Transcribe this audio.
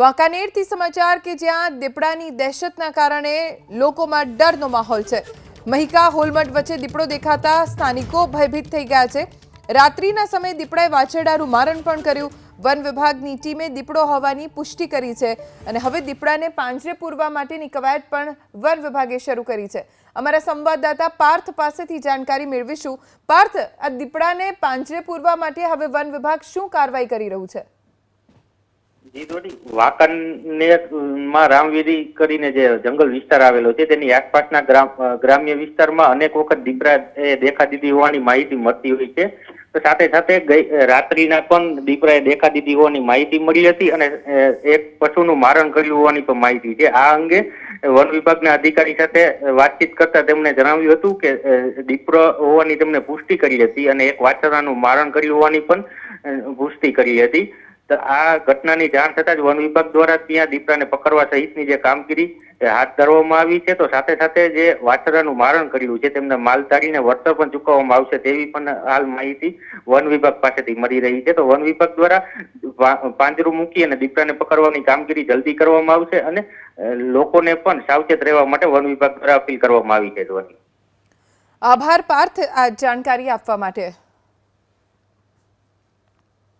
વાંકાનેરથી સમાચાર કે જ્યાં દીપડાની દહેશતના કારણે લોકોમાં ડરનો માહોલ છે. મહિકા હોલમટ વચ્ચે દીપડો દેખાતા સ્થાનિકો ભયભીત થઈ ગયા છે. રાત્રિના સમયે દીપડાએ વાછરડાનું મારણ પણ કર્યું. વન વિભાગની ટીમે દીપડો હોવાની પુષ્ટિ કરી છે અને હવે દીપડાને પાંજરે પૂરવા માટેની કવાયત પણ વન વિભાગે શરૂ કરી છે. અમારા સંવાદદાતા પાર્થ પાસેથી જાણકારી મેળવીશું. પાર્થ, આ દીપડાને પાંજરે પૂરવા માટે હવે વન વિભાગ શું કાર્યવાહી કરી રહ્યું છે? વાંકાનેરમાં રામવીરી કરીને જે જંગલ વિસ્તાર આવેલો છે, તેની આસપાસના ગ્રામ્ય વિસ્તારમાં અનેક વખત દીપડા દેખા દીધી હોવાની માહિતી મળતી હોય છે. તો સાથે સાથે ગઈ રાત્રિના પણ દીપડાએ દેખા દીધી હોવાની માહિતી મળી હતી અને એક પશુનું મારણ કર્યું હોવાની પણ માહિતી છે. આ અંગે વન વિભાગના અધિકારી સાથે વાતચીત કરતા તેમણે જણાવ્યું હતું કે દીપરો હોવાની તેમને પુષ્ટિ કરી હતી અને એક વાછરાનું મારણ કર્યું હોવાની પણ પુષ્ટિ કરી હતી. આ ઘટનાની જાણ થતાં જ વન વિભાગ દ્વારા ત્યાં દીપડાને પકડવા સહિતની જે કામગીરી હાથ ધરવામાં આવી છે. તો સાથે સાથે જે વાછરાનું મારણ કર્યું છે, તેમને માલધારીને વળતર પણ ચૂકવવામાં આવશે તેવી પણ હાલ માહિતી વન વિભાગ પાસેથી મળી રહી છે. તો વન વિભાગ દ્વારા પાંજરું મૂકી અને દીપડાને પકડવાની કામગીરી જલ્દી કરવામાં આવશે અને લોકોને પણ સાવચેત રહેવા માટે વન વિભાગ દ્વારા અપીલ કરવામાં આવી છે. આભાર, પાર્થ. આ જાણકારી આપવા માટે